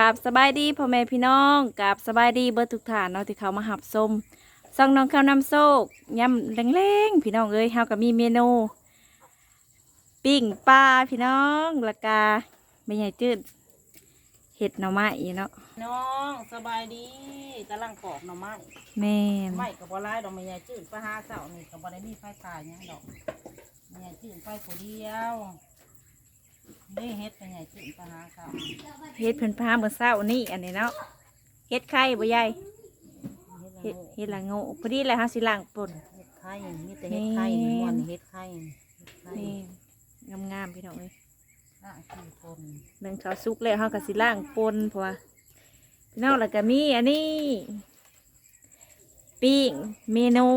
กับสบายดีพ่อแม่พี่น้องกับสบายดีเบิร์ทุกฐานเนาะที่เขามาหับส้มซองน้องข้าวน้ำโซกยำแรงๆพี่น้องเอ้ยเฮาก็มีเมนูปิ้งปลาพี่น้องและกาไม่ใหญ่จืดเห็ดหน่อไม้เนาะน้องสบายดีกำลังปอกหน่อไม้แม่นไม้กับบัวลายดอกไม้ใหญ่จืดปลาหาเสานี่กับบัได้มีไฟตายหยังดอกไม้ใหญ่จืดไฟผู้เดียว นี่เฮ็ดไม้ใหญ่จืดปลาหาเสาเห็ดเพิ่นพาเมื่อเช้านี่อันนี้เนาะเห็ดไข่บ่ใหญ่เฮ็ดเห็ดละโงเห็ดละโง่พอดีเลยเฮาสิล้างป่นเฮ็ดไข่มีแต่เฮ็ดไข่นี่ม่วนเฮ็ดไข่เฮ็ดไข่นี่งามๆพี่น้องเอ้ยล่างขี้คนหนึ่งข้าวสุกแล้วเฮาก็สิล้างปนเพราะว่าพี่น้องแล้วก็มีอันนี้ปิ้งเมนู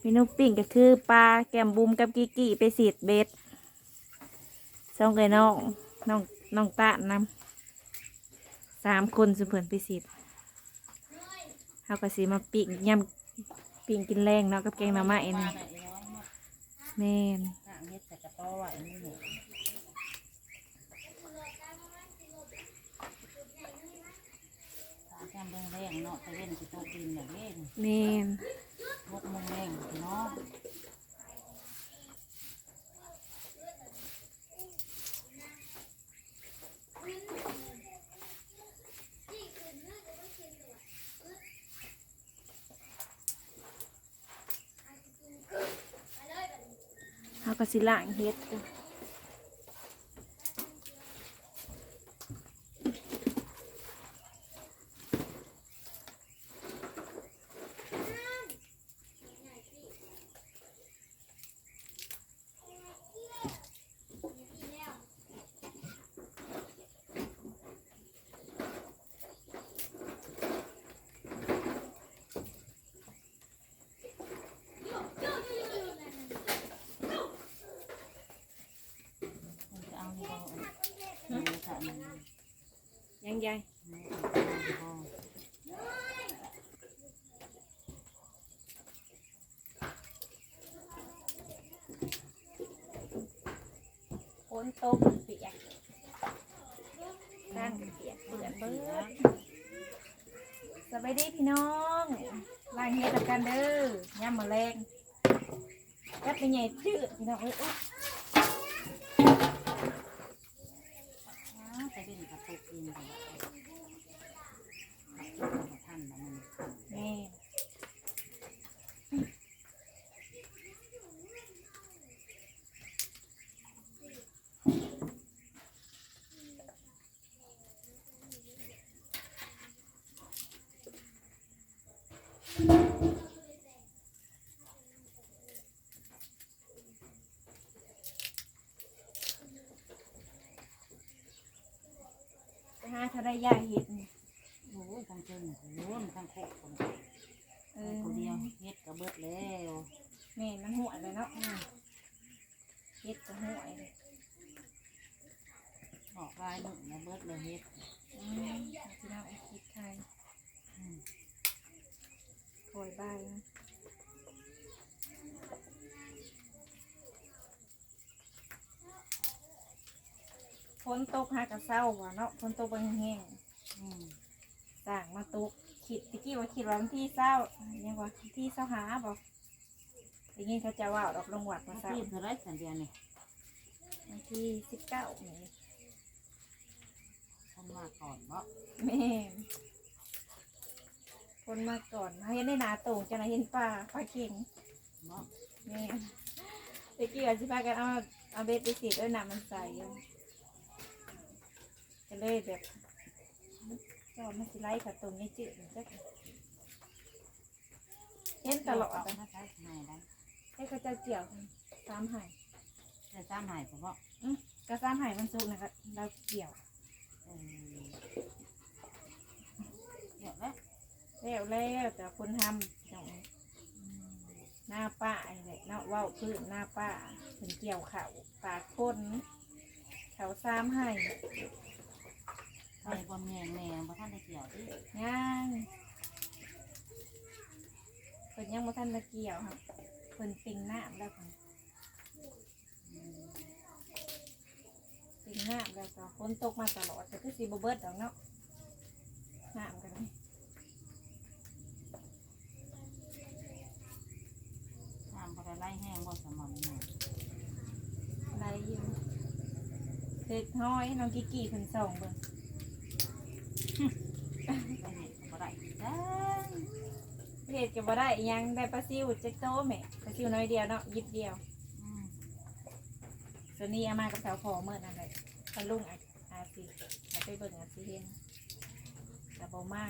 เมนูปิ้งก็คือปลาแกมบุมกับกิกิไปสีดเบ็ด สองเลยน้องน้องน้องตะนำสามคนสุเพื่อนไปสีดเฮาก็สิมาปิ้งยำปิ้งกินแรงเนาะกับแกงหน่อไม้ปลานี่น่ะไอ้น้อยมาแม่นล่างเฮ็ดใส่กระต้อไว้นี่หนูตาแก้มแดงๆเนาะตะเว้นสิตกดินแบบนี้ แม่น มกมงแรงเนาะ เฮา ก็สิล้างเฮ็ดจ้ะ มันจะเอาที่เรา เอาเอาใส่มันยังใหญ่เอาฝนตกเปียกร่างเปียกเปื้อนเบิดสบายดีพี่น้องล้างเฮ็ดแล้วกันเด้อย่ำมาแรงกัดเป็นใหญ่จืดพี่น้องเอ้ยอุ๊ย เอาใส่เป็นกระตุกดินก่อนกระตุกกระทันนะมันแม่ไป หายเฮ็ดนี่โอ้ยทั้งเชิงโอ้ยทั้งโคกคนเออคนเดียวเฮ็ดกระเบิดแล้วแม่มันห่วยเลยเนาะเฮ็ดก็ห่วยเลยออกลายหนึ่งนะเบิดเลยเฮ็ดอืมเอาพี่น้องเอาคิดไทยอืมโอยบาน นตกหากระเศร้าว่ะเนาะฝนตกบางแห้งอืมๆต่างมาตกคิดตะกี้ว่าคิดว่าวันที่เศร้ายังว่าวันที่เศร้าหาบอกทีนี้เขาจะว่าดอกลงวัดมามาเศร้าที่เท่าไรสันเดียวนี่วันที่สิบเก้านี่ท่านมาก่อนเนาะแม่นคนมาก่อนเห็นในนาโต่งจะไหนเห็นปลาปลาเข็งเนาะแม่นตะกี้ว่าสิพากันเอาเอาเบ็ดไปสีดด้วยน้ำมันใสอยู่ ก็เลยแบบเจ้ามันสิไล่กับตรงนี้จืดจักเห็นตลอดเาอะมาใช้หายได้ให้เขาเจะเกี่ยวสามไห่จะจ้ามหายเพราะก็สามไห่มันสุกนะคะเราเกี่ยวเออเดี๋ยวนะแล้วแล้วแต่คนทำเจ้าหน้าป้าไอ้เนี่ยเนาะเว้าพื้นหน้าป้าถึงเกี่ยวเขาปากคนเขาสามไห่ ใส่บนแงงแม่บ่ท่านได้เกี่ยวที่ย่างเพิ่นยังบ่ทันตะเกี่ยวครับเพิ่นติงน้ำแล้วค่ะอืมติเป็นน้ำแล้วก็ฝนตกมาตลอดแต่ก็สีบเบิดดอกเนาะน้ำกันนี่น้ำบ่ได้ไล่แห้งบ่สมอนเนี่ยอะไรอยู่เด็กห้อยน้องกิกกี้เพิ่นส่องเบิ่งไป เห็ดก็บ่ได้จ้าเฮ็ดก็บ่ได้อิหยังได้ปลาซิวจักโตแหม่ปลาซิวน้อยเดียวเนาะยิบเดียวอืมส่วนนี้เอามากับสาวพอเมื่อนั่นแหละตะลุงอาอาสิอาไปเบิ่งอาสิเห็นแต่บ่มา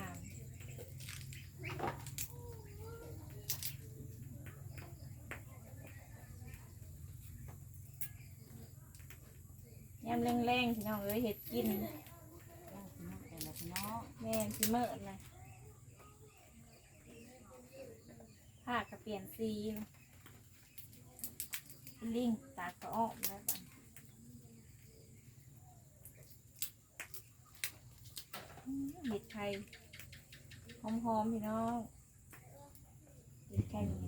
แย่ำแรงๆพี่น้องเอ้ยเห็ดกิน มุกแต่ละพี่น้องแม่นสิเมื่อนะผ้าก็เปลี่ยนสีนะลิงตากก็ออกแล้วบัดอืมเห็ดไข่หอมๆพี่น้องเห็ดไข่นี่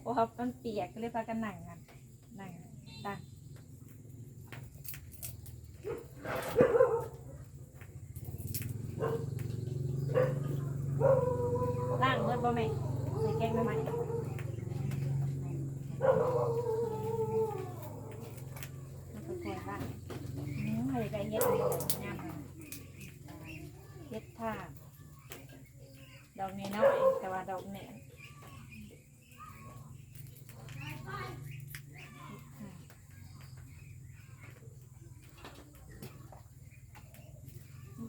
โอ้ครับมันเปียกก็เลยพากันนั่งกันนั่งตัก ล่างเบิดบ่แม่ใส่แกงได้ไหมมันก็แกงล่างอืมให้ได้เฮ็ดเลยงามเลยเฮ็ดท่าดอกนี้น้อยแต่ว่าดอกแหน่เฮ็ดท่ามัน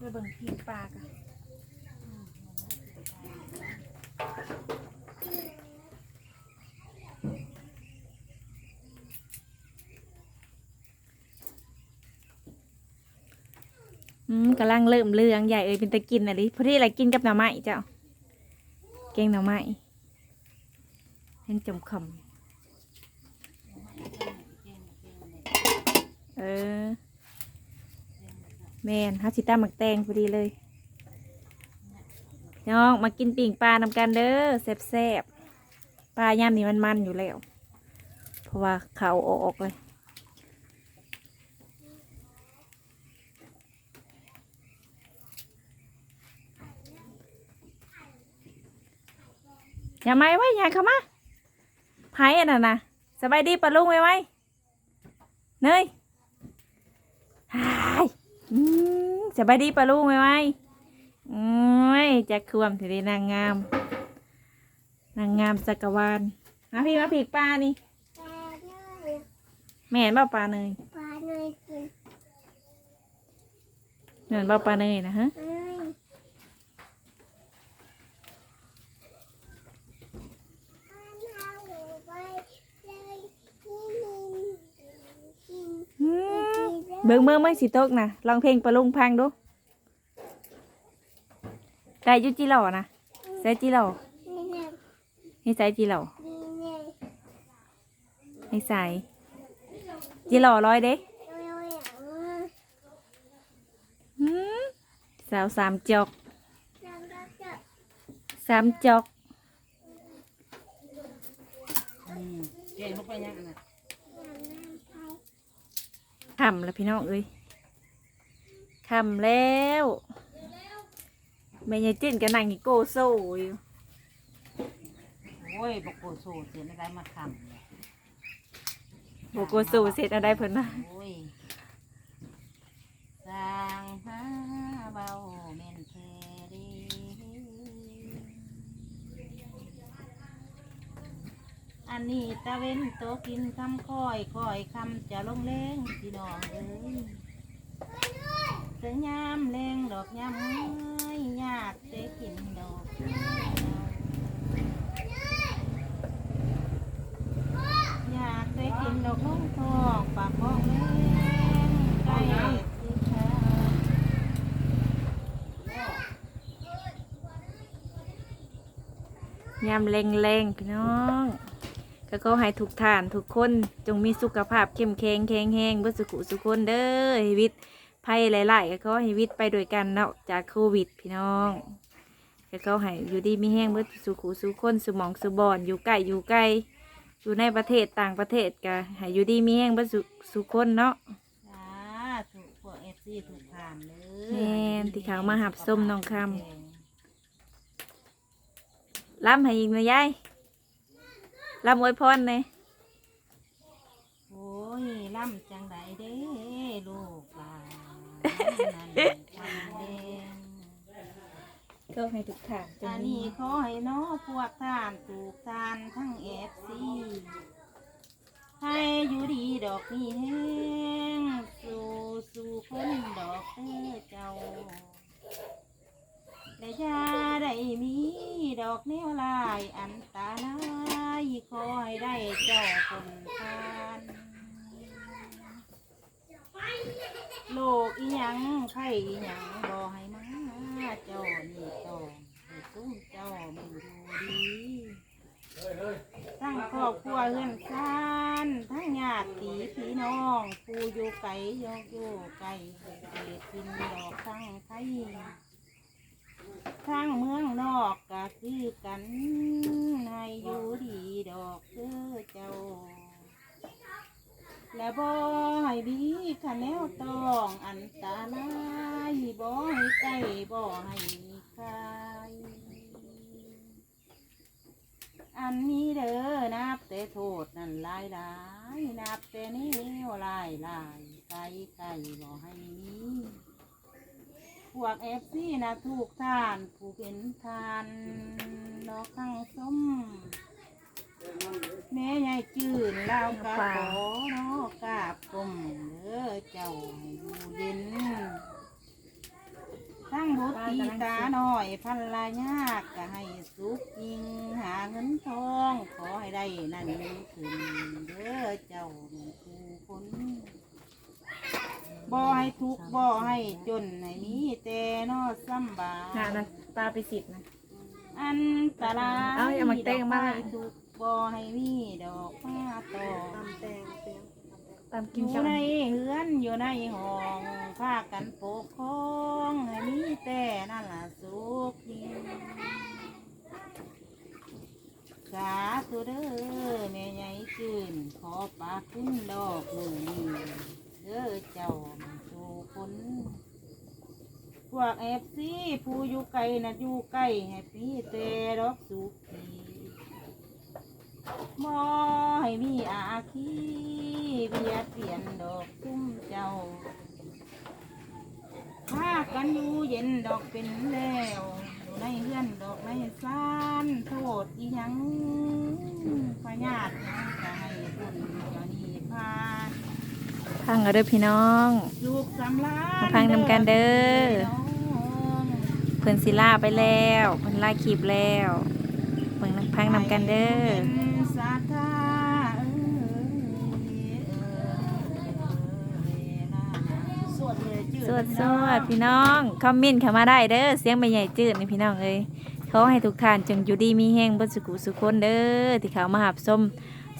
ไปเบิ่งพีปลากันอืมกำลังเริ่มเลืองใหญ่เอ้ยเป็นตะกินอะไรพอดีอะไรกินกับหน่อไม้เจ้าแกงหน่อไม้เห็นจมคำเออ แมนฮัสิต้าหมักแตงพอดีเลยน้องมากินปิ่งปลานำกันเด้อแซ่บๆปลาย่ามนี่มันมันๆอยู่แล้ว เพราะว่าเขาออกเลยอย่าไม่ไว้อย่าเข้ามาไผ่อันนั้นนะสบายดีปะลุงไว้ไว้เนยหาย สบายดีปะลุงไว้ไว้โอ้ยจะควมถือได้นางงาม นางงามจักรวาลมาพี่มาผีกปลานี่ปลาเนยแม่เห็นเบ้าปลาเนยปลาเนยกินเห็นเบ้าปลาเนยนะฮะ เอ้ยเอาไปเลยกินกิน อืม เบิ่งเบิ่งไม่สิตกนะลองเพลงปลาลุงพังดู ได้ยุจิหล่อนะใส่จิหล่อนี่ให้ใส่จิหล่อนี่ให้ใส่จิหล่อร้อยเด้สาวสามจอกสามจอกเก่งเข้าไปยังอันน่ะ คำแล้วพี่น้องเอ้ยคำแล้วแม่ยายจิ้นกับนางอีโกโซ่อยู่โอ้ยบอกโกโซเสียอะไรมาทำเนี่ยโบโกโซ่เสร็จอะไรเพิ่นนะโอ้ยสร้างหาเบาเมนเทดี อันนี้ตะเว้นโตกินคำค่อยค่อยคำจะลงเล้งพี่น้องเอ้ยเสยามแรงดอกยามเอ้ยยากเด้กินดอกอยากได้กินดอกน้องทองปากของเล่นใกล้สิค่ะยำแรงๆพี่น้อง ก็ก็ให้ทุกท่านทุกคนจงมีสุขภาพเข้มแข็งแข็งแรงเพื่อสุขุสุขคนเด้อให้วิตภัยหลายๆก็ขอให้วิตไปด้วยกันเนาะจากโควิดพี่น้องก็เขาให้อยู่ดีมีแห้งเพื่อสุขุสุขคนสมองสุบอนอยู่ใกล้อยู่ไกลอยู่ในประเทศต่างประเทศกะให้อยู่ดีมีแห้งบ่สุสุคนเนาะจ้าถูกพวกเอฟซีถูกผ่านเลยแม่นที่เขามาหับส้มน้องคำล้ำให้อีกนะยาย ล้ำอวยพรเลยโอ้ยล่ำจังใดเด้ลูกหลานนั่นความแดงก็ให้ทุกทางอันนี้ขอให้น้อพวกท่านถูกทานทั้งเอฟซีให้อยู่ดีดอกนี้แห้งสู่สู่คนดอกเอ้อเจ้า และอยาได้มีดอกแนวลายอันตรายขอให้ได้เจ้าคนทานโลกอีหยังไผ่อีหยังบ่ให้มาเจ้านี่ต้องให้ซุ้มเจ้ามันอยู่ดีทั้งครอบครัวเฮือนซานทั้งญาติพี่น้อง ผู้อยู่ไกลยกอยู่ไกลเกิดกินดอกทั้งไทยทางเมืองนอกก็คือกันให้อยู่ดีดอกเด้อเจ้า และบ่ให้บีคะแนวต้องอันตรายบ่ให้ใกล้บ่ให้ใครอันนี้เด้อนับแต่โทษนั่นหลายหลายนับแต่แนวหลายหลาย ไกลไกลบ่ให้มีพวกเอฟซีนะถูกทานผู้เป็นทานดอกข้างส้ม แม่ยายจืนเล่ากะขอนอกาบกลมเด้อเจ้าให้อยู่เย็นทั้งบุตรีตาหน่อยพันลายากก็ให้สุขยิงหาเงินทองขอให้ได้นั่นนี่ขึ้นเด้อเจ้าผู้คน บ่ให้ทุกข์บ่ให้จนให้มีแต่นอสำบายน่านะตาไปสิบนะ อันตรายเอาอย่ามาเต้งมาดอกไทุกข์บ่ให้มีดอกมาตอมตามอกินยู่กันในเฮือนอยู่ในห้องพากันปกครองให้มีแต่นั่นล่ะสุขยิ่งสาธุเด้อแม่ใหญ่จืนขอปากขึ้นดอกมือนี้เด้อเจ้าสู่คนพวกเอฟซีผู้อยู่ไกลนะอยู่ใกล้ให้พี่แต่ดอกสุขีบ่ให้มีอาคีเบียดเบียนดอกซุ้มเจ้าพากันอยู่เย็นดอกเป็นแล้วอยู่ในเฮือนดอกในซ่านโทษอีหยังพญาติยังจะให้บุญเจ้านี่พา พังเอาเด้อพี่น้องลูกสำลามาพังนำกันเด้อน้องเพิ่นสิลาไปแล้วเพิ่นลาคลิปแล้วเพิ่นพังนำกันเด้อสวดเลยจืสวดสวดพี่น้องคอมเมนต์เข้ามาได้เด้อเสียงไม่ใหญ่จืดนี่พี่น้องเอ้ยขอให้ทุกท่านจงอยู่ดีมีแห้งบนสุขุสุขคนเด้อที่เขามาหับส้ม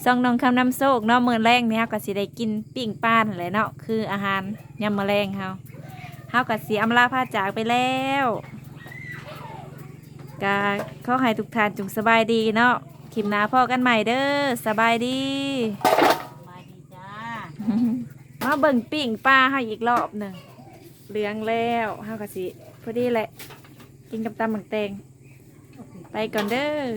ซองน้องคำน้ำโซกเนาะมื้อแรงนี่เฮาก็สิได้กินปิ้งปลานั่นแหละเนาะคืออาหารยามมื้อแรงเฮาเฮาก็สิอำลาพาจากไปแล้วก็ขอให้ทุกท่านจงสบายดีเนาะคลิปหน้าพอกันใหม่เด้อสบายดีมาดีจ้ามาเบิ่งปิ้งปลาให้อีกรอบหนึ่งเหลืองแล้วเฮากะสิพอดีแหละ กินกับตำหมักแตงไปก่อนเด้อ